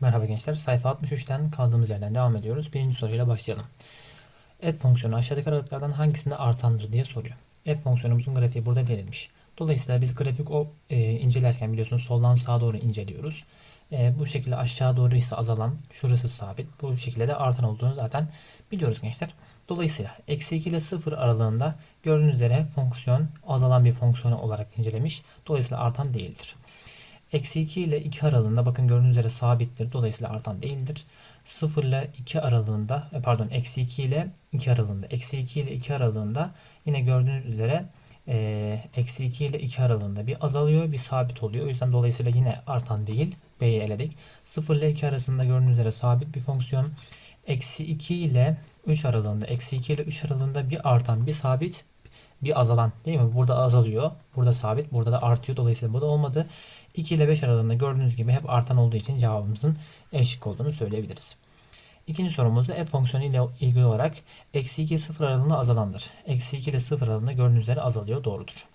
Merhaba gençler. Sayfa 63'ten kaldığımız yerden devam ediyoruz. Birinci soruyla başlayalım. F fonksiyonu aşağıdaki aralıklardan hangisinde artandır diye soruyor. F fonksiyonumuzun grafiği burada verilmiş. Dolayısıyla biz grafik o e, incelerken biliyorsunuz soldan sağa doğru inceliyoruz. E, bu şekilde aşağı doğru ise azalan, şurası sabit. Bu şekilde de artan olduğunu zaten biliyoruz gençler. Dolayısıyla eksi 2 ile 0 aralığında gördüğünüz üzere fonksiyon azalan bir fonksiyon olarak incelemiş. Dolayısıyla artan değildir. Eksi 2 ile 2 aralığında bakın gördüğünüz üzere sabittir. Dolayısıyla artan değildir. 0 ile 2 aralığında e, pardon eksi 2 ile 2 aralığında eksi 2 ile 2 aralığında yine gördüğünüz üzere e, eksi 2 ile 2 aralığında bir azalıyor bir sabit oluyor. O yüzden dolayısıyla yine artan değil. B'yi eledik. 0 ile 2 arasında gördüğünüz üzere sabit bir fonksiyon. Eksi 2 ile 3 aralığında eksi 2 ile 3 aralığında bir artan bir sabit bir azalan değil mi? Burada azalıyor. Burada sabit. Burada da artıyor. Dolayısıyla bu da olmadı. 2 ile 5 aralığında gördüğünüz gibi hep artan olduğu için cevabımızın E şıkkı olduğunu söyleyebiliriz. İkinci sorumuzda f fonksiyonu ile ilgili olarak eksi 2 0 aralığında azalandır. Eksi 2 ile 0 aralığında gördüğünüz üzere azalıyor. Doğrudur.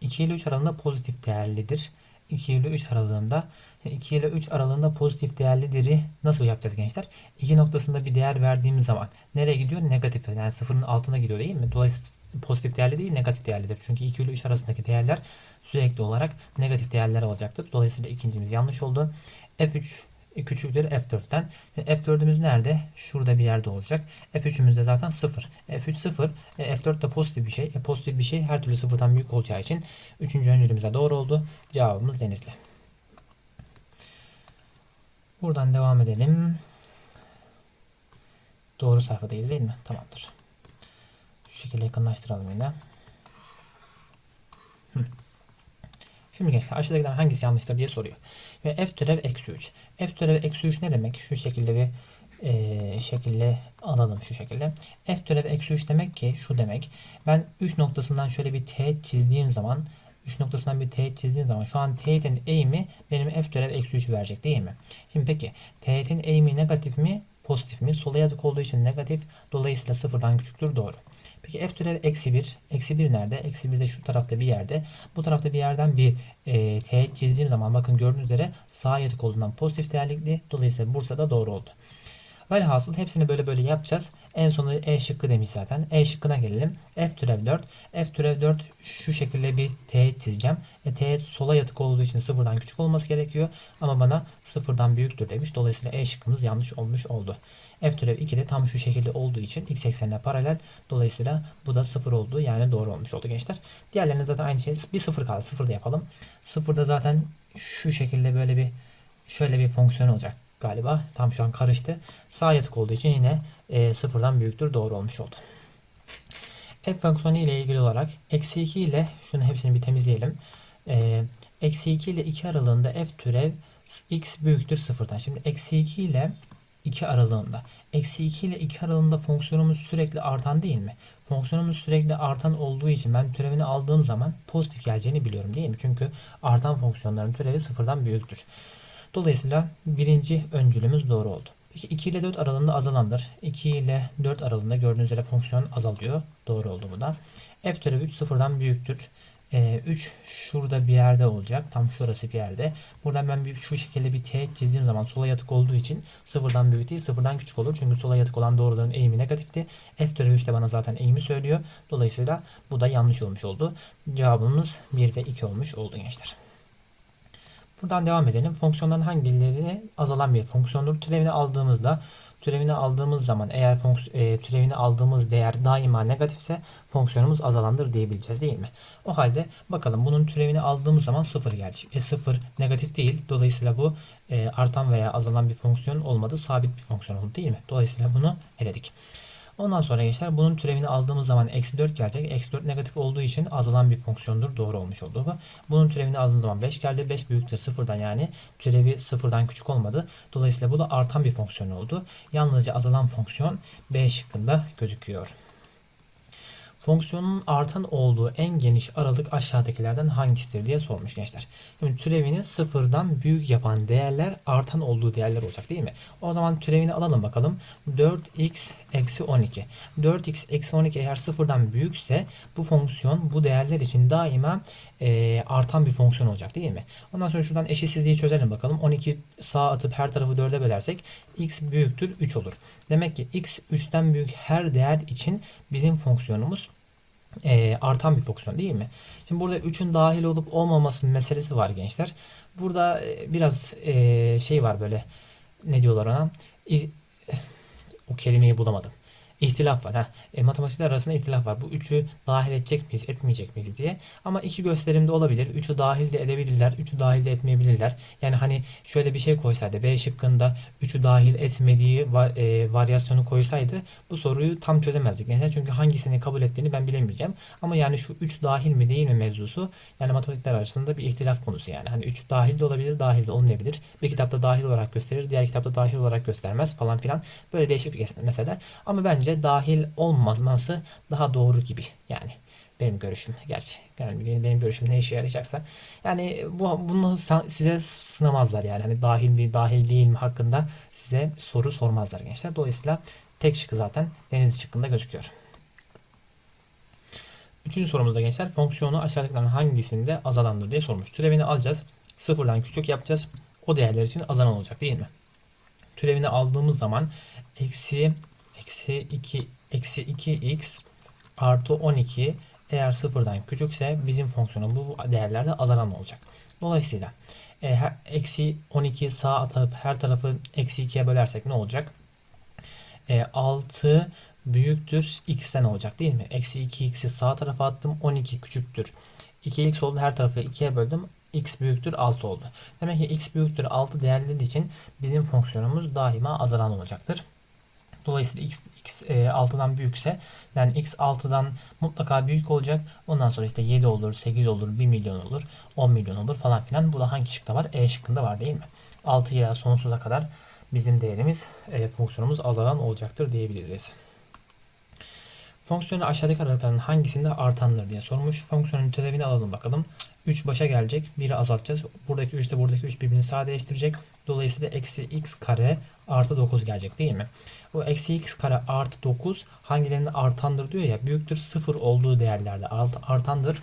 2 ile 3 aralığında pozitif değerlidir. 2 ile 3 aralığında 2 ile 3 aralığında pozitif değerlidir'i nasıl yapacağız gençler? 2 noktasında bir değer verdiğimiz zaman nereye gidiyor? Negatif. Yani sıfırın altına gidiyor değil mi? Dolayısıyla pozitif değerli değil negatif değerlidir. Çünkü 2 ile 3 arasındaki değerler sürekli olarak negatif değerler olacaktır. Dolayısıyla ikincimiz yanlış oldu. F3 küçüktür F4'ten. F4'ümüz nerede? Şurada bir yerde olacak. F3'ümüz de zaten 0. F3 0. E, F4 de pozitif bir şey. E, pozitif bir şey her türlü sıfırdan büyük olacağı için 3. öncülümüze doğru oldu. Cevabımız Denizli. Buradan devam edelim. Doğru sayfadayız değil mi? Tamamdır. Şu şekilde yakınlaştıralım yine. Hı. Şimdi gençler aşağıdakilerden hangisi yanlıştır diye soruyor. Ve f türev eksi 3. F türev eksi 3 ne demek? Şu şekilde bir e, şekilde alalım şu şekilde. F türev eksi 3 demek ki şu demek. Ben 3 noktasından şöyle bir teğet çizdiğim zaman 3 noktasından bir teğet çizdiğim zaman şu an teğetin eğimi benim f türev eksi 3 verecek değil mi? Şimdi peki teğetin eğimi negatif mi pozitif mi? Sola yatık olduğu için negatif. Dolayısıyla sıfırdan küçüktür. Doğru. Peki f türev eksi 1. Eksi 1 nerede? Eksi 1 de şu tarafta bir yerde. Bu tarafta bir yerden bir e, teğet çizdiğim zaman bakın gördüğünüz üzere sağa yatık olduğundan pozitif değerlikli. Dolayısıyla Bursa'da doğru oldu. Velhasıl hepsini böyle böyle yapacağız. En sonunda E şıkkı demiş zaten. E şıkkına gelelim. F türev 4. F türev 4 şu şekilde bir teğet çizeceğim. E, teğet sola yatık olduğu için sıfırdan küçük olması gerekiyor. Ama bana sıfırdan büyüktür demiş. Dolayısıyla E şıkkımız yanlış olmuş oldu. F türev 2 de tam şu şekilde olduğu için x eksenine paralel. Dolayısıyla bu da sıfır oldu. Yani doğru olmuş oldu gençler. Diğerlerine zaten aynı şey. Bir sıfır kaldı. Sıfır da yapalım. Sıfırda zaten şu şekilde böyle bir şöyle bir fonksiyon olacak galiba. Tam şu an karıştı. Sağ yatık olduğu için yine e, sıfırdan büyüktür. Doğru olmuş oldu. F fonksiyonu ile ilgili olarak eksi 2 ile şunu hepsini bir temizleyelim. E, eksi 2 ile 2 aralığında f türev x büyüktür sıfırdan. Şimdi eksi 2 ile 2 aralığında. Eksi 2 ile 2 aralığında fonksiyonumuz sürekli artan değil mi? Fonksiyonumuz sürekli artan olduğu için ben türevini aldığım zaman pozitif geleceğini biliyorum değil mi? Çünkü artan fonksiyonların türevi sıfırdan büyüktür. Dolayısıyla birinci öncülümüz doğru oldu. Peki 2 ile 4 aralığında azalandır. 2 ile 4 aralığında gördüğünüz üzere fonksiyon azalıyor. Doğru oldu bu da. F türevi 3 sıfırdan büyüktür. Ee, 3 şurada bir yerde olacak. Tam şurası bir yerde. Buradan ben bir, şu şekilde bir teğet çizdiğim zaman sola yatık olduğu için sıfırdan büyük değil sıfırdan küçük olur. Çünkü sola yatık olan doğruların eğimi negatifti. F türevi 3 de bana zaten eğimi söylüyor. Dolayısıyla bu da yanlış olmuş oldu. Cevabımız 1 ve 2 olmuş oldu gençler. Buradan devam edelim. Fonksiyonların hangileri azalan bir fonksiyondur? Türevini aldığımızda türevini aldığımız zaman eğer e, türevini aldığımız değer daima negatifse fonksiyonumuz azalandır diyebileceğiz değil mi? O halde bakalım bunun türevini aldığımız zaman sıfır gelecek. E sıfır negatif değil. Dolayısıyla bu e, artan veya azalan bir fonksiyon olmadı. Sabit bir fonksiyon oldu değil mi? Dolayısıyla bunu eledik. Ondan sonra gençler bunun türevini aldığımız zaman eksi 4 gelecek. Eksi 4 negatif olduğu için azalan bir fonksiyondur. Doğru olmuş oldu bu. Bunun türevini aldığımız zaman 5 geldi. 5 büyüktür sıfırdan yani türevi sıfırdan küçük olmadı. Dolayısıyla bu da artan bir fonksiyon oldu. Yalnızca azalan fonksiyon B şıkkında gözüküyor. Fonksiyonun artan olduğu en geniş aralık aşağıdakilerden hangisidir diye sormuş gençler. Şimdi türevini sıfırdan büyük yapan değerler artan olduğu değerler olacak değil mi? O zaman türevini alalım bakalım. 4x eksi 12. 4x eksi 12 eğer sıfırdan büyükse bu fonksiyon bu değerler için daima e, artan bir fonksiyon olacak değil mi? Ondan sonra şuradan eşitsizliği çözelim bakalım. 12 sağa atıp her tarafı 4'e bölersek x büyüktür 3 olur. Demek ki x 3'ten büyük her değer için bizim fonksiyonumuz e, artan bir fonksiyon değil mi? Şimdi burada 3'ün dahil olup olmaması meselesi var gençler. Burada e, biraz e, şey var böyle ne diyorlar ona? İ- o kelimeyi bulamadım. İhtilaf var. E, matematikler arasında ihtilaf var. Bu üçü dahil edecek miyiz, etmeyecek miyiz diye. Ama iki gösterimde olabilir. Üçü dahil de edebilirler, üçü dahil de etmeyebilirler. Yani hani şöyle bir şey koysaydı, B şıkkında üçü dahil etmediği va- e, varyasyonu koysaydı bu soruyu tam çözemezdik. Neden? Çünkü hangisini kabul ettiğini ben bilemeyeceğim. Ama yani şu üç dahil mi değil mi mevzusu yani matematikler arasında bir ihtilaf konusu yani. Hani üç dahil de olabilir, dahil de olmayabilir. Bir kitapta dahil olarak gösterir, diğer kitapta dahil olarak göstermez falan filan. Böyle değişik bir mesele. Ama bence dahil olmaması daha doğru gibi. Yani benim görüşüm gerçi. Yani benim görüşüm ne işe yarayacaksa. Yani bu bunu size sınamazlar yani. Hani dahil mi dahil değil mi hakkında size soru sormazlar gençler. Dolayısıyla tek şıkkı zaten deniz şıkkında gözüküyor. Üçüncü sorumuzda gençler fonksiyonu aşağıdakilerin hangisinde azalandır diye sormuş. Türevini alacağız. Sıfırdan küçük yapacağız. O değerler için azalan olacak değil mi? Türevini aldığımız zaman eksi eksi 2 eksi 2x artı 12 eğer sıfırdan küçükse bizim fonksiyonu bu değerlerde azalan olacak. Dolayısıyla e, her- eksi 12 sağa atıp her tarafı eksi 2'ye bölersek ne olacak? E, 6 büyüktür x'ten olacak değil mi? Eksi 2x'i sağ tarafa attım 12 küçüktür. 2x oldu her tarafı 2'ye böldüm x büyüktür 6 oldu. Demek ki x büyüktür 6 değerleri için bizim fonksiyonumuz daima azalan olacaktır. Dolayısıyla x, x e, 6'dan büyükse yani x 6'dan mutlaka büyük olacak. Ondan sonra işte 7 olur, 8 olur, 1 milyon olur, 10 milyon olur falan filan. Bu da hangi şıkta var? E şıkkında var değil mi? 6'ya sonsuza kadar bizim değerimiz, e, fonksiyonumuz azalan olacaktır diyebiliriz. Fonksiyonu aşağıdaki aralıkların hangisinde artandır diye sormuş. Fonksiyonun türevini alalım bakalım. 3 başa gelecek. 1'i azaltacağız. Buradaki 3 ile buradaki 3 birbirini sadeleştirecek. Dolayısıyla eksi x kare artı 9 gelecek değil mi? Bu eksi x kare artı 9 hangilerinde artandır diyor ya. Büyüktür 0 olduğu değerlerde art- artandır.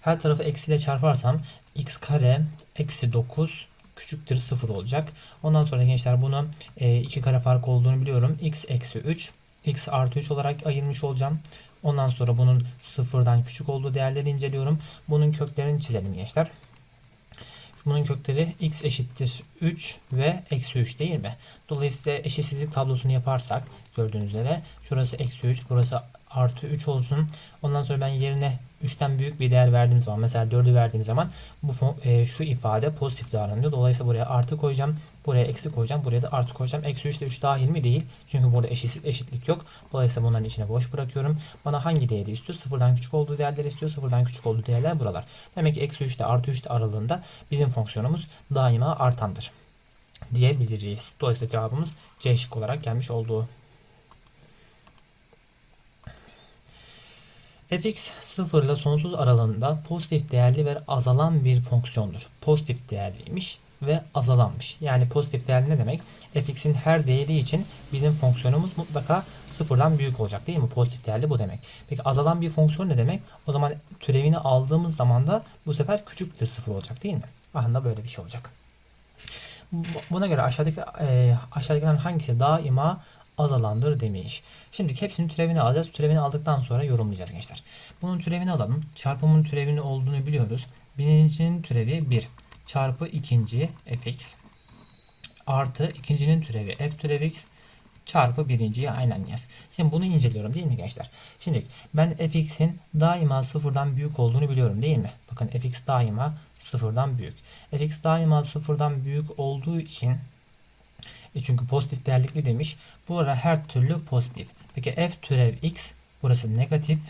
Her tarafı eksiyle çarparsam x kare eksi 9 küçüktür 0 olacak. Ondan sonra gençler bunu 2 kare fark olduğunu biliyorum. x eksi 3 x artı 3 olarak ayırmış olacağım. Ondan sonra bunun sıfırdan küçük olduğu değerleri inceliyorum. Bunun köklerini çizelim gençler. Bunun kökleri x eşittir 3 ve eksi 3 değil mi? Dolayısıyla eşitsizlik tablosunu yaparsak gördüğünüz üzere şurası eksi 3 burası artı 3 olsun. Ondan sonra ben yerine 3'ten büyük bir değer verdiğim zaman mesela 4'ü verdiğim zaman bu e, şu ifade pozitif davranıyor. Dolayısıyla buraya artı koyacağım. Buraya eksi koyacağım. Buraya da artı koyacağım. Eksi 3 ile 3 dahil mi? Değil. Çünkü burada eşit, eşitlik yok. Dolayısıyla bunların içine boş bırakıyorum. Bana hangi değeri istiyor? Sıfırdan küçük olduğu değerler istiyor. Sıfırdan küçük olduğu değerler buralar. Demek ki eksi 3 ile artı 3 ile aralığında bizim fonksiyonumuz daima artandır diyebiliriz. Dolayısıyla cevabımız C şık olarak gelmiş oldu. Fx 0 ile sonsuz aralığında pozitif değerli ve azalan bir fonksiyondur. Pozitif değerliymiş ve azalanmış. Yani pozitif değerli ne demek? fx'in her değeri için bizim fonksiyonumuz mutlaka sıfırdan büyük olacak değil mi? Pozitif değerli bu demek. Peki azalan bir fonksiyon ne demek? O zaman türevini aldığımız zaman da bu sefer küçüktür sıfır olacak değil mi? Aslında böyle bir şey olacak. Bu- Buna göre aşağıdaki e, aşağıdakilerin hangisi daima azalandır demiş. Şimdi hepsinin türevini alacağız. Türevini aldıktan sonra yorumlayacağız gençler. Bunun türevini alalım. Çarpımın türevini olduğunu biliyoruz. Birincinin türevi 1 çarpı ikinci fx artı ikincinin türevi f türevi x çarpı birinciyi aynen yaz. Şimdi bunu inceliyorum değil mi gençler? Şimdi ben fx'in daima sıfırdan büyük olduğunu biliyorum değil mi? Bakın fx daima sıfırdan büyük. fx daima sıfırdan büyük olduğu için e çünkü pozitif değerlikli demiş. Bu ara her türlü pozitif. Peki f türev x burası negatif.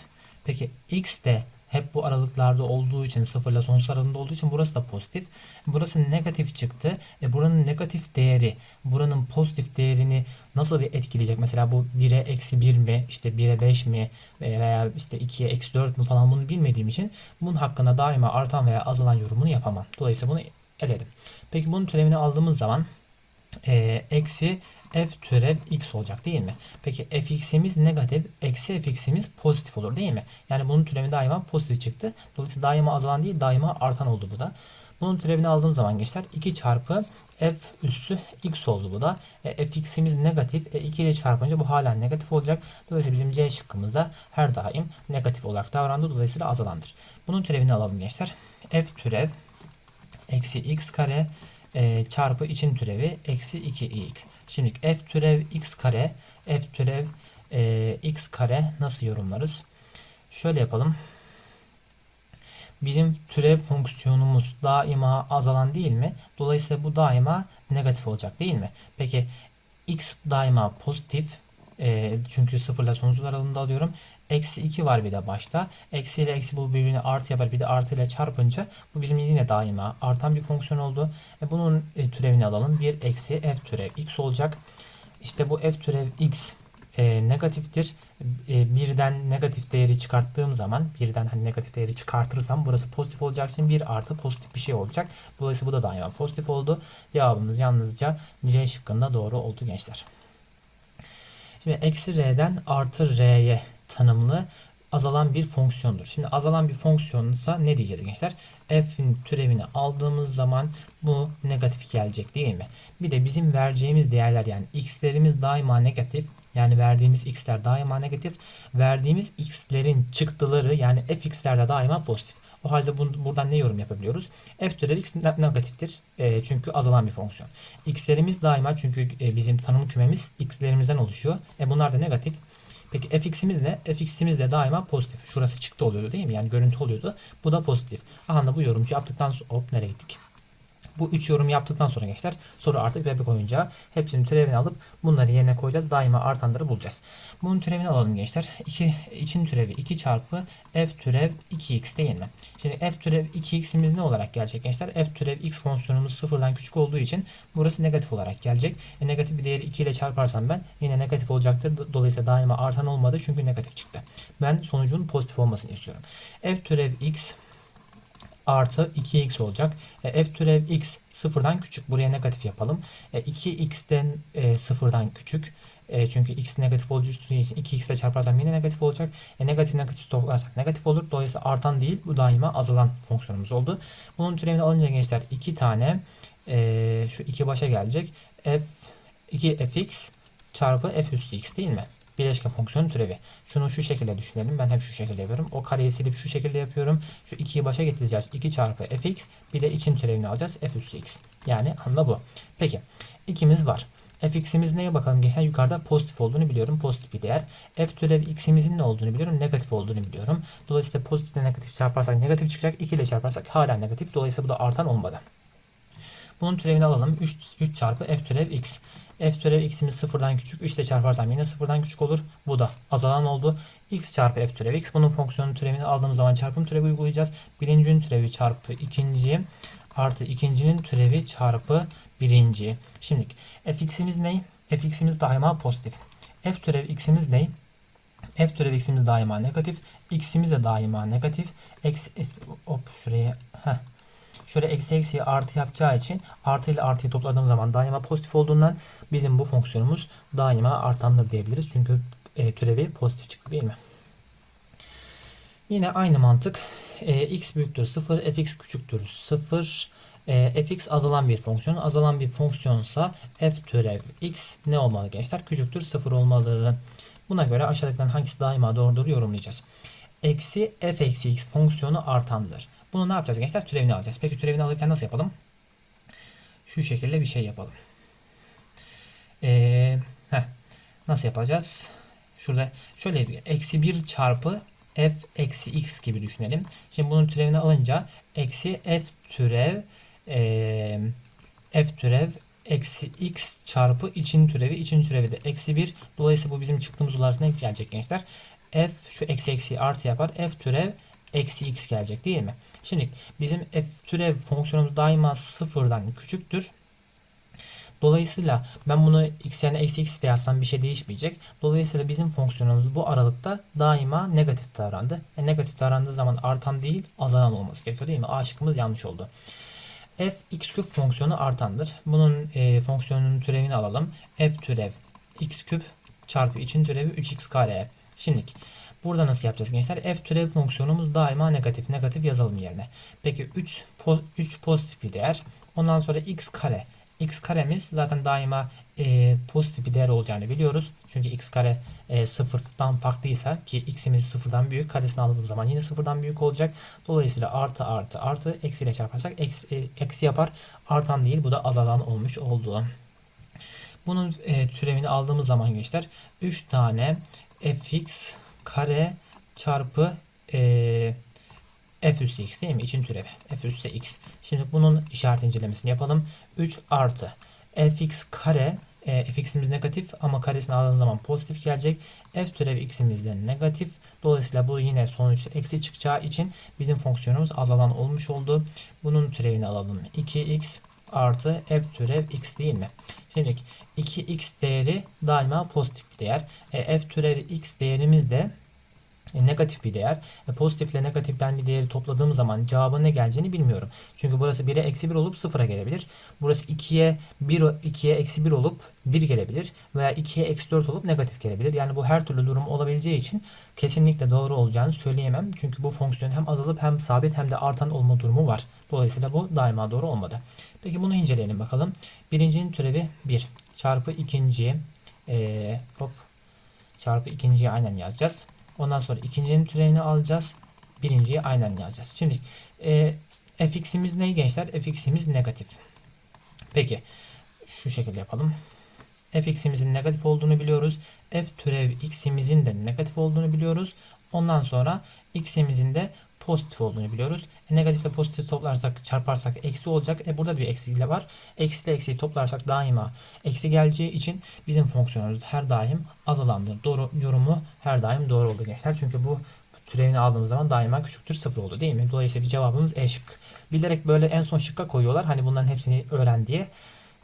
Peki x de hep bu aralıklarda olduğu için sıfır ile sonsuz aralığında olduğu için burası da pozitif. Burası negatif çıktı. E buranın negatif değeri buranın pozitif değerini nasıl bir etkileyecek? Mesela bu 1'e eksi 1 mi? işte 1'e 5 mi? Veya işte 2'ye eksi 4 mü falan bunu bilmediğim için bunun hakkında daima artan veya azalan yorumunu yapamam. Dolayısıyla bunu eledim. Peki bunun türevini aldığımız zaman e, eksi f türev x olacak değil mi? Peki fx'imiz negatif, eksi fx'imiz pozitif olur değil mi? Yani bunun türevi daima pozitif çıktı. Dolayısıyla daima azalan değil, daima artan oldu bu da. Bunun türevini aldığım zaman gençler 2 çarpı f üssü x oldu bu da. E, fx'imiz negatif. E, 2 ile çarpınca bu hala negatif olacak. Dolayısıyla bizim C şıkkımızda her daim negatif olarak davrandı. Dolayısıyla azalandır. Bunun türevini alalım gençler. f türev eksi x kare e, çarpı için türevi eksi 2x. Şimdi f türev x kare f türev e, x kare nasıl yorumlarız? Şöyle yapalım. Bizim türev fonksiyonumuz daima azalan değil mi? Dolayısıyla bu daima negatif olacak değil mi? Peki x daima pozitif. E, çünkü sıfırla sonsuz aralığında alıyorum. Eksi 2 var bir de başta. Eksi ile eksi bu birbirini artı yapar. Bir de artı ile çarpınca bu bizim yine daima artan bir fonksiyon oldu. E, bunun e, türevini alalım. 1 eksi f türev x olacak. İşte bu f türev x e, negatiftir. E, birden negatif değeri çıkarttığım zaman birden hani negatif değeri çıkartırsam burası pozitif olacak için bir artı pozitif bir şey olacak. Dolayısıyla bu da daima pozitif oldu. Cevabımız yalnızca C şıkkında doğru oldu gençler. Şimdi eksi r'den artı r'ye tanımlı azalan bir fonksiyondur. Şimdi azalan bir fonksiyonsa ne diyeceğiz gençler? F'in türevini aldığımız zaman bu negatif gelecek değil mi? Bir de bizim vereceğimiz değerler yani x'lerimiz daima negatif. Yani verdiğimiz x'ler daima negatif. Verdiğimiz x'lerin çıktıları yani fx'ler de daima pozitif. O halde bu, buradan ne yorum yapabiliyoruz? F türevi x negatiftir. E, çünkü azalan bir fonksiyon. X'lerimiz daima çünkü e, bizim tanım kümemiz x'lerimizden oluşuyor. E, bunlar da negatif. Peki fx'imiz ne? fx'imiz de daima pozitif. Şurası çıktı oluyordu değil mi? Yani görüntü oluyordu. Bu da pozitif. Aha da bu yorumcu yaptıktan sonra hop nereye gittik? Bu üç yorum yaptıktan sonra gençler soru artık bebek oyuncağı. Hepsinin türevini alıp bunları yerine koyacağız. Daima artanları bulacağız. Bunun türevini alalım gençler. 2 için türevi 2 çarpı f türev 2x değil mi? Şimdi f türev 2x'imiz ne olarak gelecek gençler? f türev x fonksiyonumuz sıfırdan küçük olduğu için burası negatif olarak gelecek. E, negatif bir değeri 2 ile çarparsam ben yine negatif olacaktır. Dolayısıyla daima artan olmadı çünkü negatif çıktı. Ben sonucun pozitif olmasını istiyorum. f türev x artı 2x olacak. E, f türev x sıfırdan küçük. Buraya negatif yapalım. E, 2x'ten e, sıfırdan küçük. E, çünkü x negatif olacağı için 2x ile çarparsam yine negatif olacak. E, negatif negatif toplarsak negatif olur. Dolayısıyla artan değil bu daima azalan fonksiyonumuz oldu. Bunun türevini alınca gençler 2 tane e, şu iki başa gelecek. f 2 fx çarpı f üstü x değil mi? Bileşke fonksiyonu türevi. Şunu şu şekilde düşünelim. Ben hep şu şekilde yapıyorum. O kareyi silip şu şekilde yapıyorum. Şu 2'yi başa getireceğiz. 2 çarpı fx bir de için türevini alacağız. f üstü x. Yani anla bu. Peki. ikimiz var. fx'imiz neye bakalım gençler? Yukarıda pozitif olduğunu biliyorum. Pozitif bir değer. f türev x'imizin ne olduğunu biliyorum. Negatif olduğunu biliyorum. Dolayısıyla pozitif ile negatif çarparsak negatif çıkacak. 2 ile çarparsak hala negatif. Dolayısıyla bu da artan olmadı. Bunun türevini alalım. 3, 3 çarpı f türev x. f türev x'imiz sıfırdan küçük. 3 ile çarparsam yine sıfırdan küçük olur. Bu da azalan oldu. x çarpı f türev x. Bunun fonksiyonun türevini aldığımız zaman çarpım türevi uygulayacağız. Birincinin türevi çarpı ikinci artı ikincinin türevi çarpı birinci. Şimdi fx'imiz ne? fx'imiz daima pozitif. f türev x'imiz ne? f türev x'imiz daima negatif. x'imiz de daima negatif. Eksi, hop şuraya heh, şöyle eksi eksiye artı yapacağı için artı ile artıyı topladığım zaman daima pozitif olduğundan bizim bu fonksiyonumuz daima artandır diyebiliriz. Çünkü e, türevi pozitif çıktı değil mi? Yine aynı mantık e, x büyüktür 0, fx küçüktür 0. E, fx azalan bir fonksiyon. Azalan bir fonksiyonsa f türev x ne olmalı gençler? Küçüktür 0 olmalı. Buna göre aşağıdakilerin hangisi daima doğrudur yorumlayacağız. Eksi f eksi x fonksiyonu artandır. Bunu ne yapacağız gençler? Türevini alacağız. Peki türevini alırken nasıl yapalım? Şu şekilde bir şey yapalım. Ee, heh, nasıl yapacağız? Şurada şöyle eksi 1 çarpı f eksi x gibi düşünelim. Şimdi bunun türevini alınca eksi f türev e, f türev eksi x çarpı için türevi için türevi de eksi 1. Dolayısıyla bu bizim çıktığımız olarak ne gelecek gençler? f şu eksi eksi artı yapar. f türev eksi x gelecek değil mi? Şimdi bizim f türev fonksiyonumuz daima sıfırdan küçüktür. Dolayısıyla ben bunu x yerine eksi x de yazsam bir şey değişmeyecek. Dolayısıyla bizim fonksiyonumuz bu aralıkta daima negatif davrandı. E, negatif davrandığı zaman artan değil azalan olması gerekiyor değil mi? A şıkkımız yanlış oldu. f x küp fonksiyonu artandır. Bunun e, fonksiyonunun türevini alalım. f türev x küp çarpı için türevi 3x kare. Şimdi Burada nasıl yapacağız gençler? F türev fonksiyonumuz daima negatif. Negatif yazalım yerine. Peki 3, 3 pozitif bir değer. Ondan sonra x kare. x karemiz zaten daima e, pozitif bir değer olacağını biliyoruz. Çünkü x kare e, sıfırdan farklıysa ki x'imiz sıfırdan büyük karesini aldığımız zaman yine sıfırdan büyük olacak. Dolayısıyla artı artı artı eksiyle çarparsak eksi, e, yapar. Artan değil bu da azalan olmuş oldu. Bunun e, türevini aldığımız zaman gençler 3 tane fx kare çarpı e, f üssü x değil mi? İçin türevi. f üssü x. Şimdi bunun işaret incelemesini yapalım. 3 artı fx kare e, fx'imiz negatif ama karesini aldığımız zaman pozitif gelecek. f türevi x'imiz de negatif. Dolayısıyla bu yine sonuç eksi çıkacağı için bizim fonksiyonumuz azalan olmuş oldu. Bunun türevini alalım. 2x artı f türev x değil mi? Şimdi 2x değeri daima pozitif bir değer. E, f türevi x değerimiz de negatif bir değer. E, pozitif ile negatif ben bir değeri topladığım zaman cevabın ne geleceğini bilmiyorum. Çünkü burası 1'e eksi 1 olup 0'a gelebilir. Burası 2'ye 1 2'ye eksi 1 olup 1 gelebilir. Veya 2'ye eksi 4 olup negatif gelebilir. Yani bu her türlü durum olabileceği için kesinlikle doğru olacağını söyleyemem. Çünkü bu fonksiyon hem azalıp hem sabit hem de artan olma durumu var. Dolayısıyla bu daima doğru olmadı. Peki bunu inceleyelim bakalım. Birincinin türevi 1 çarpı ikinciyi ee, hop çarpı ikinciyi aynen yazacağız. Ondan sonra ikincinin türevini alacağız. Birinciyi aynen yazacağız. Şimdi e, fx'imiz ne gençler? fx'imiz negatif. Peki şu şekilde yapalım. fx'imizin negatif olduğunu biliyoruz. f türev x'imizin de negatif olduğunu biliyoruz. Ondan sonra x'imizin de pozitif olduğunu biliyoruz. E, negatif ile pozitif toplarsak çarparsak eksi olacak. E, burada da bir eksiyle var. Eksi ile eksiyi toplarsak daima eksi geleceği için bizim fonksiyonumuz her daim azalandır. Doğru yorumu her daim doğru oldu gençler. Çünkü bu türevini aldığımız zaman daima küçüktür sıfır oldu değil mi? Dolayısıyla cevabımız E şık. Bilerek böyle en son şıkka koyuyorlar. Hani bunların hepsini öğren diye.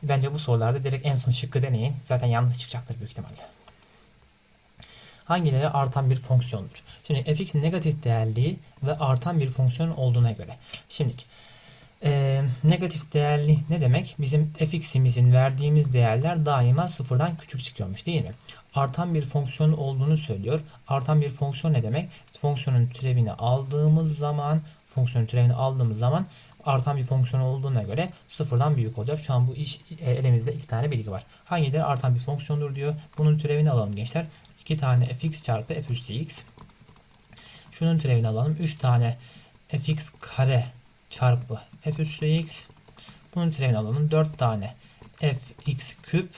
Bence bu sorularda direkt en son şıkkı deneyin. Zaten yanlış çıkacaktır büyük ihtimalle hangileri artan bir fonksiyondur? Şimdi fx negatif değerli ve artan bir fonksiyon olduğuna göre. Şimdi e, negatif değerli ne demek? Bizim fx'imizin verdiğimiz değerler daima sıfırdan küçük çıkıyormuş değil mi? Artan bir fonksiyon olduğunu söylüyor. Artan bir fonksiyon ne demek? Fonksiyonun türevini aldığımız zaman fonksiyonun türevini aldığımız zaman artan bir fonksiyon olduğuna göre sıfırdan büyük olacak. Şu an bu iş e, elimizde iki tane bilgi var. Hangileri artan bir fonksiyondur diyor. Bunun türevini alalım gençler. 2 tane fx çarpı f üstü x. Şunun türevini alalım. 3 tane fx kare çarpı f üstü x. Bunun türevini alalım. 4 tane fx küp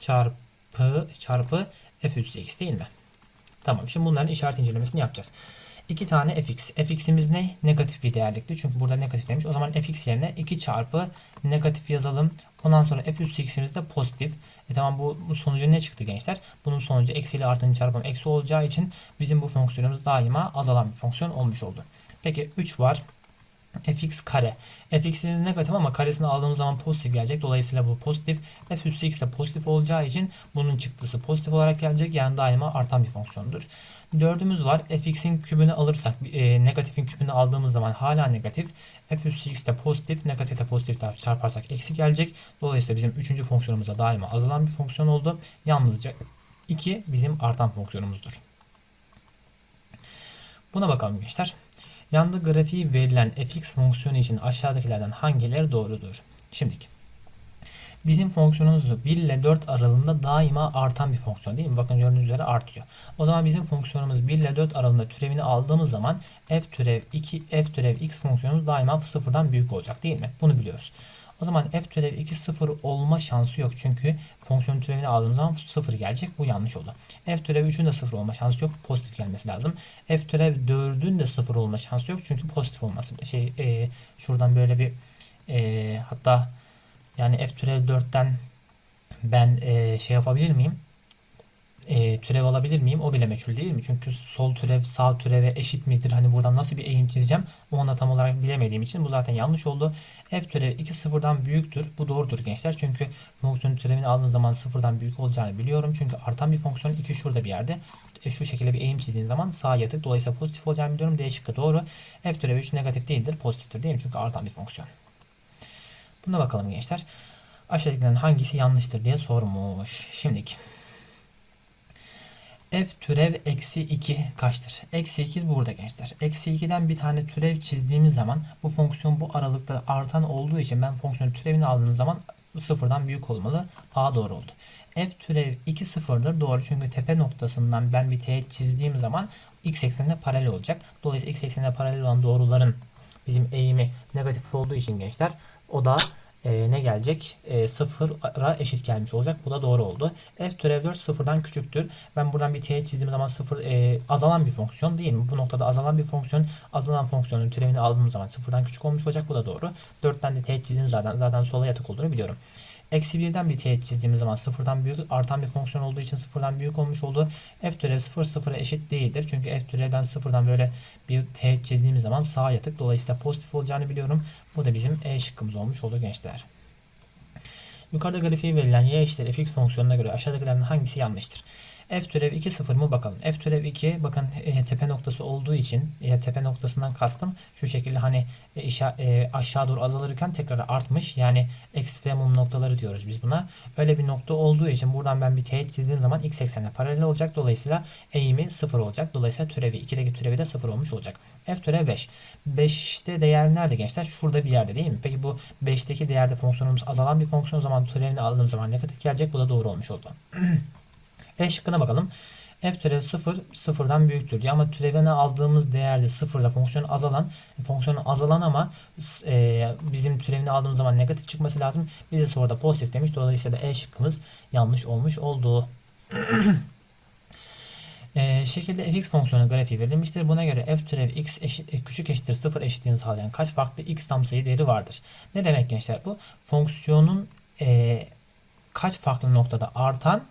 çarpı çarpı f üstü x değil mi? Tamam. Şimdi bunların işaret incelemesini yapacağız. 2 tane fx. fx'imiz ne? Negatif bir değerlikti. Çünkü burada negatif demiş. O zaman fx yerine 2 çarpı negatif yazalım. Ondan sonra f üstü x'imiz de pozitif. E tamam bu, sonucu ne çıktı gençler? Bunun sonucu eksi ile artının çarpımı eksi olacağı için bizim bu fonksiyonumuz daima azalan bir fonksiyon olmuş oldu. Peki 3 var fx kare. fx'iniz negatif ama karesini aldığımız zaman pozitif gelecek. Dolayısıyla bu pozitif. f üstü x de pozitif olacağı için bunun çıktısı pozitif olarak gelecek. Yani daima artan bir fonksiyondur. Dördümüz var. fx'in kübünü alırsak e, negatifin kübünü aldığımız zaman hala negatif. f üstü x de pozitif. Negatif de pozitif çarparsak eksi gelecek. Dolayısıyla bizim üçüncü fonksiyonumuza daima azalan bir fonksiyon oldu. Yalnızca 2 bizim artan fonksiyonumuzdur. Buna bakalım gençler. Yanda grafiği verilen fx fonksiyonu için aşağıdakilerden hangileri doğrudur? Şimdiki. Bizim fonksiyonumuz 1 ile 4 aralığında daima artan bir fonksiyon değil mi? Bakın gördüğünüz üzere artıyor. O zaman bizim fonksiyonumuz 1 ile 4 aralığında türevini aldığımız zaman f türev 2 f türev x fonksiyonumuz daima sıfırdan büyük olacak değil mi? Bunu biliyoruz. O zaman f türev 2 sıfır olma şansı yok. Çünkü fonksiyon türevini aldığımız zaman sıfır gelecek. Bu yanlış oldu. f türev 3'ün de sıfır olma şansı yok. Pozitif gelmesi lazım. f türev 4'ün de sıfır olma şansı yok. Çünkü pozitif olması. Şey e, şuradan böyle bir e, hatta yani f türev 4'ten ben e, şey yapabilir miyim? E, türev alabilir miyim? O bile meçhul değil mi? Çünkü sol türev sağ türeve eşit midir? Hani buradan nasıl bir eğim çizeceğim? Onu da tam olarak bilemediğim için bu zaten yanlış oldu. F türev 2 sıfırdan büyüktür. Bu doğrudur gençler. Çünkü fonksiyonun türevini aldığım zaman sıfırdan büyük olacağını biliyorum. Çünkü artan bir fonksiyon 2 şurada bir yerde. E, şu şekilde bir eğim çizdiğim zaman sağ yatık. Dolayısıyla pozitif olacağını biliyorum. D şıkkı doğru. F türev 3 negatif değildir. Pozitiftir değil mi? Çünkü artan bir fonksiyon. Buna bakalım gençler. Aşağıdakilerin hangisi yanlıştır diye sormuş. Şimdiki f türev eksi 2 kaçtır? Eksi 2 burada gençler. Eksi 2'den bir tane türev çizdiğimiz zaman bu fonksiyon bu aralıkta artan olduğu için ben fonksiyonun türevini aldığım zaman sıfırdan büyük olmalı. A doğru oldu. F türev 2 sıfırdır. Doğru çünkü tepe noktasından ben bir teğet çizdiğim zaman x eksenine paralel olacak. Dolayısıyla x eksenine paralel olan doğruların bizim eğimi negatif olduğu için gençler o da e, ne gelecek? E, sıfıra eşit gelmiş olacak. Bu da doğru oldu. F türev 4 sıfırdan küçüktür. Ben buradan bir teğet çizdiğim zaman sıfır e, azalan bir fonksiyon değil mi? Bu noktada azalan bir fonksiyon azalan fonksiyonun türevini aldığım zaman sıfırdan küçük olmuş olacak. Bu da doğru. 4'ten de teğet çizdiğim zaten zaten sola yatık olduğunu biliyorum. Eksi 1'den bir teğet çizdiğimiz zaman sıfırdan büyük artan bir fonksiyon olduğu için sıfırdan büyük olmuş oldu. F türev 0 sıfıra eşit değildir. Çünkü F türevden sıfırdan böyle bir teğet çizdiğimiz zaman sağa yatık. Dolayısıyla pozitif olacağını biliyorum. Bu da bizim E şıkkımız olmuş oldu gençler. Yukarıda grafiği verilen y eşittir fx fonksiyonuna göre aşağıdakilerden hangisi yanlıştır? F türev 2 sıfır mı bakalım. F türev 2 bakın e, tepe noktası olduğu için e, tepe noktasından kastım şu şekilde hani e, e, aşağı doğru azalırken tekrar artmış. Yani ekstremum noktaları diyoruz biz buna. Öyle bir nokta olduğu için buradan ben bir teğet çizdiğim zaman x eksenine paralel olacak. Dolayısıyla eğimi sıfır olacak. Dolayısıyla türevi 2'deki türevi de sıfır olmuş olacak. F türev 5. 5'te değer nerede gençler? Şurada bir yerde değil mi? Peki bu 5'teki değerde fonksiyonumuz azalan bir fonksiyon o zaman türevini aldığım zaman negatif gelecek. Bu da doğru olmuş oldu. E şıkkına bakalım. F türev 0 sıfırdan büyüktür diyor ama türevini aldığımız değerde sıfırda fonksiyon azalan fonksiyonu azalan ama e, bizim türevini aldığımız zaman negatif çıkması lazım. Bize soruda pozitif demiş. Dolayısıyla E şıkkımız yanlış olmuş oldu. e, şekilde fx fonksiyonu grafiği verilmiştir. Buna göre f türev x eşit, e, küçük eşittir 0 eşitliğini sağlayan kaç farklı x tam sayı değeri vardır? Ne demek gençler bu? Fonksiyonun e, kaç farklı noktada artan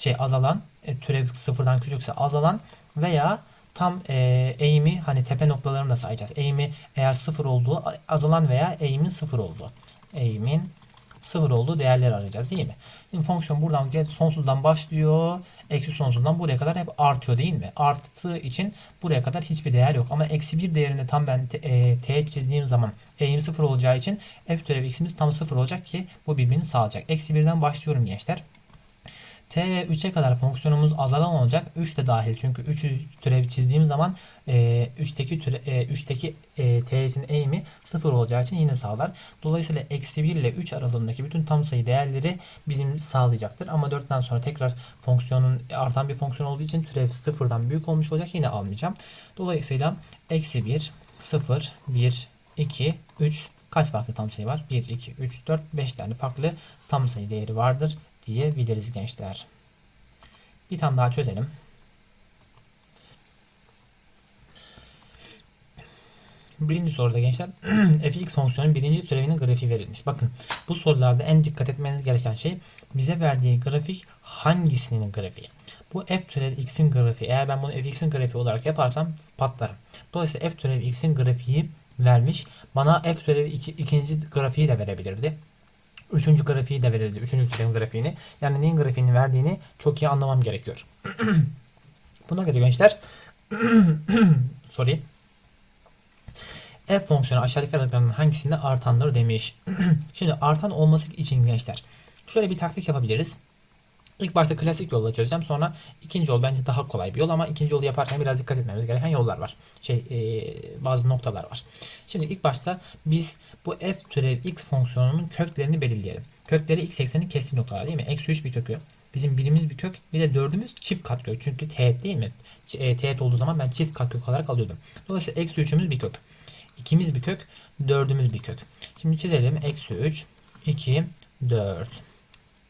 şey azalan e, türev sıfırdan küçükse azalan veya tam e, eğimi hani tepe noktalarını da sayacağız. Eğimi eğer sıfır olduğu azalan veya eğimin sıfır olduğu. Eğimin sıfır olduğu değerleri arayacağız değil mi? Şimdi fonksiyon buradan sonsuzdan başlıyor. Eksi sonsuzdan buraya kadar hep artıyor değil mi? Arttığı için buraya kadar hiçbir değer yok. Ama eksi bir değerinde tam ben te, e, çizdiğim zaman eğim sıfır olacağı için f türev x'imiz tam sıfır olacak ki bu birbirini sağlayacak. Eksi birden başlıyorum gençler t ve 3'e kadar fonksiyonumuz azalan olacak. 3 de dahil çünkü 3'ü türev çizdiğim zaman e, 3'teki türe, e, 3'teki e, t'sinin eğimi 0 olacağı için yine sağlar. Dolayısıyla eksi 1 ile 3 aralığındaki bütün tam sayı değerleri bizim sağlayacaktır. Ama 4'ten sonra tekrar fonksiyonun artan bir fonksiyon olduğu için türev 0'dan büyük olmuş olacak. Yine almayacağım. Dolayısıyla eksi 1, 0, 1, 2, 3 kaç farklı tam sayı var? 1, 2, 3, 4, 5 tane farklı tam sayı değeri vardır diyebiliriz gençler. Bir tane daha çözelim. Birinci soruda gençler fx fonksiyonun birinci türevinin grafiği verilmiş. Bakın bu sorularda en dikkat etmeniz gereken şey bize verdiği grafik hangisinin grafiği. Bu f türev x'in grafiği. Eğer ben bunu fx'in grafiği olarak yaparsam patlarım. Dolayısıyla f türev x'in grafiği vermiş. Bana f türev iki, ikinci grafiği de verebilirdi. Üçüncü grafiği de verildi. Üçüncü türevin grafiğini. Yani neyin grafiğini verdiğini çok iyi anlamam gerekiyor. Buna göre gençler sorry. F fonksiyonu aşağıdaki aralıklarının hangisinde artandır demiş. Şimdi artan olması için gençler şöyle bir taktik yapabiliriz. İlk başta klasik yolla çözeceğim. Sonra ikinci yol bence daha kolay bir yol ama ikinci yolu yaparken biraz dikkat etmemiz gereken yollar var. Şey e, bazı noktalar var. Şimdi ilk başta biz bu f türev x fonksiyonunun köklerini belirleyelim. Kökleri x eksenin kesim noktalar değil mi? Eksi 3 bir kökü. Bizim birimiz bir kök. Bir de dördümüz çift kat kök. Çünkü teğet değil mi? E, teğet olduğu zaman ben çift kat kök olarak alıyordum. Dolayısıyla eksi 3'ümüz bir kök. İkimiz bir kök. Dördümüz bir kök. Şimdi çizelim. Eksi 3, 2, 4.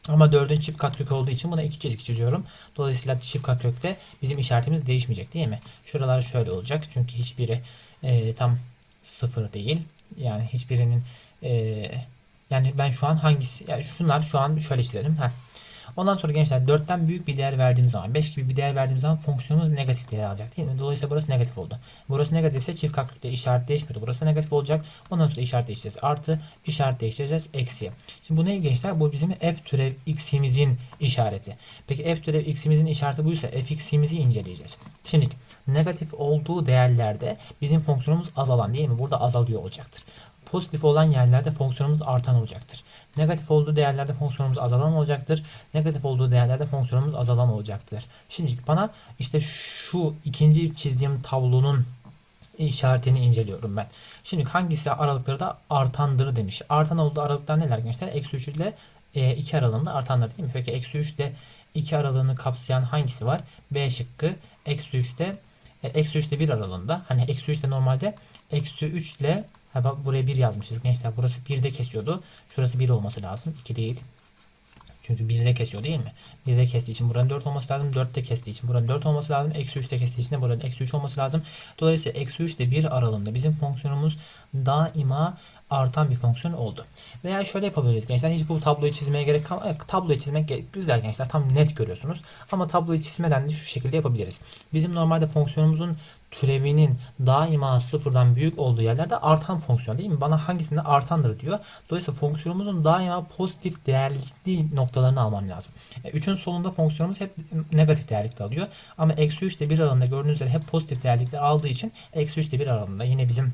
Ama 4'ün çift katkök olduğu için buna iki çizgi çiziyorum. Dolayısıyla çift katkökte bizim işaretimiz değişmeyecek değil mi? Şuralar şöyle olacak. Çünkü hiçbiri e, tam sıfır değil. Yani hiçbirinin e, yani ben şu an hangisi yani şunlar şu an şöyle çizelim. Heh. Ondan sonra gençler 4'ten büyük bir değer verdiğimiz zaman 5 gibi bir değer verdiğimiz zaman fonksiyonumuz negatif değer alacak değil mi? Dolayısıyla burası negatif oldu. Burası negatifse çift katkükte işaret değişmiyordu. Burası negatif olacak. Ondan sonra işaret değiştireceğiz. Artı işaret değiştireceğiz. Eksi. Şimdi bu ne gençler? Bu bizim f türev x'imizin işareti. Peki f türev x'imizin işareti buysa fx'imizi inceleyeceğiz. Şimdi negatif olduğu değerlerde bizim fonksiyonumuz azalan değil mi? Burada azalıyor olacaktır. Pozitif olan yerlerde fonksiyonumuz artan olacaktır. Negatif olduğu değerlerde fonksiyonumuz azalan olacaktır. Negatif olduğu değerlerde fonksiyonumuz azalan olacaktır. Şimdi bana işte şu ikinci çizdiğim tablonun işaretini inceliyorum ben. Şimdi hangisi aralıkları da artandır demiş. Artan olduğu aralıklar neler gençler? Eksi 3 ile e, 2 aralığında artanlar değil mi? Peki eksi 3 ile 2 aralığını kapsayan hangisi var? B şıkkı. Eksi 3 ile e, eksi 3 ile 1 aralığında. Hani eksi 3 de normalde eksi 3 ile ha bak buraya 1 yazmışız gençler. Burası 1'de kesiyordu. Şurası 1 olması lazım. 2 değil. Çünkü 1'de kesiyor değil mi? 1'de kestiği için buranın 4 olması lazım. 4'te kestiği için buranın 4 olması lazım. Eksi 3'te kestiği için de buranın eksi 3 olması lazım. Dolayısıyla eksi 3 ile 1 aralığında bizim fonksiyonumuz daima artan bir fonksiyon oldu. Veya şöyle yapabiliriz gençler. Hiç bu tabloyu çizmeye gerek kalmadı. Tabloyu çizmek güzel gençler. Tam net görüyorsunuz. Ama tabloyu çizmeden de şu şekilde yapabiliriz. Bizim normalde fonksiyonumuzun türevinin daima sıfırdan büyük olduğu yerlerde artan fonksiyon değil mi? Bana hangisinde artandır diyor. Dolayısıyla fonksiyonumuzun daima pozitif değerli noktalarını almam lazım. 3'ün solunda fonksiyonumuz hep negatif değerlikte alıyor. Ama eksi 3 ile 1 aralığında gördüğünüz üzere hep pozitif değerlikte aldığı için eksi 3 ile 1 aralığında yine bizim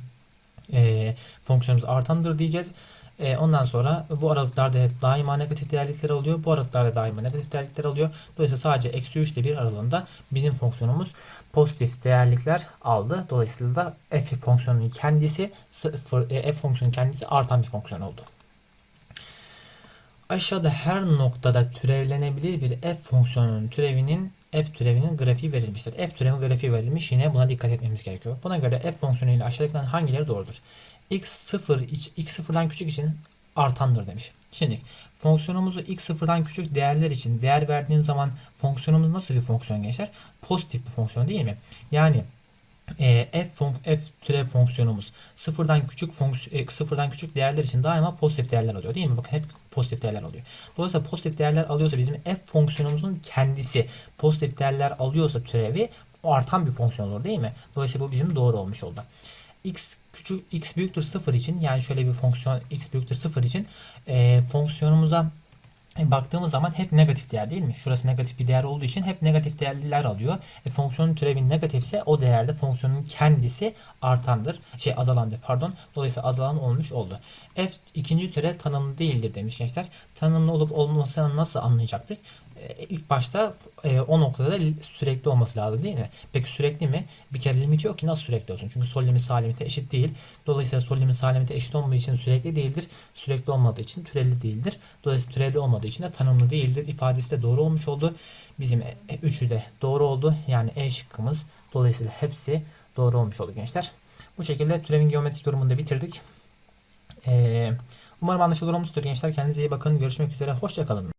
e, fonksiyonumuz artandır diyeceğiz. E, ondan sonra bu aralıklarda hep daima negatif değerlikler alıyor. Bu aralıklarda daima negatif değerlikler alıyor. Dolayısıyla sadece eksi 3 ile 1 aralığında bizim fonksiyonumuz pozitif değerlikler aldı. Dolayısıyla da f fonksiyonunun kendisi sıfır, e, f fonksiyonunun kendisi artan bir fonksiyon oldu. Aşağıda her noktada türevlenebilir bir f fonksiyonunun türevinin f türevinin grafiği verilmiştir. F türevinin grafiği verilmiş. Yine buna dikkat etmemiz gerekiyor. Buna göre f fonksiyonu ile aşağıdakilerden hangileri doğrudur? x 0 iç- x sıfırdan küçük için artandır demiş. Şimdi fonksiyonumuzu x sıfırdan küçük değerler için değer verdiğin zaman fonksiyonumuz nasıl bir fonksiyon gençler? Pozitif bir fonksiyon değil mi? Yani e, f, fon- f türev fonksiyonumuz sıfırdan küçük fonksiyon e, sıfırdan küçük değerler için daima pozitif değerler alıyor değil mi? Bakın hep pozitif değerler alıyor. Dolayısıyla pozitif değerler alıyorsa bizim f fonksiyonumuzun kendisi pozitif değerler alıyorsa türevi o artan bir fonksiyon olur değil mi? Dolayısıyla bu bizim doğru olmuş oldu. x küçük x büyüktür 0 için yani şöyle bir fonksiyon x büyüktür 0 için e, fonksiyonumuza e, baktığımız zaman hep negatif değer değil mi? Şurası negatif bir değer olduğu için hep negatif değerler alıyor. E, fonksiyonun türevi negatifse o değerde fonksiyonun kendisi artandır. Şey azalandır pardon. Dolayısıyla azalan olmuş oldu. F ikinci türe tanımlı değildir demiş gençler. Tanımlı olup olmamasını nasıl anlayacaktık? E, ilk başta e, o noktada da sürekli olması lazım değil mi? Peki sürekli mi? Bir kere limit yok ki nasıl sürekli olsun? Çünkü sol limit sağ limite eşit değil. Dolayısıyla sol limit sağ limite eşit olmadığı için sürekli değildir. Sürekli olmadığı için türevli değildir. Dolayısıyla türevli olmadığı için de tanımlı değildir. ifadesi de doğru olmuş oldu. Bizim e, e, üçü de doğru oldu. Yani E şıkkımız dolayısıyla hepsi doğru olmuş oldu gençler. Bu şekilde türevin geometrik yorumunu da bitirdik. Ee, umarım anlaşılır olmuştur gençler. Kendinize iyi bakın. Görüşmek üzere. Hoşçakalın.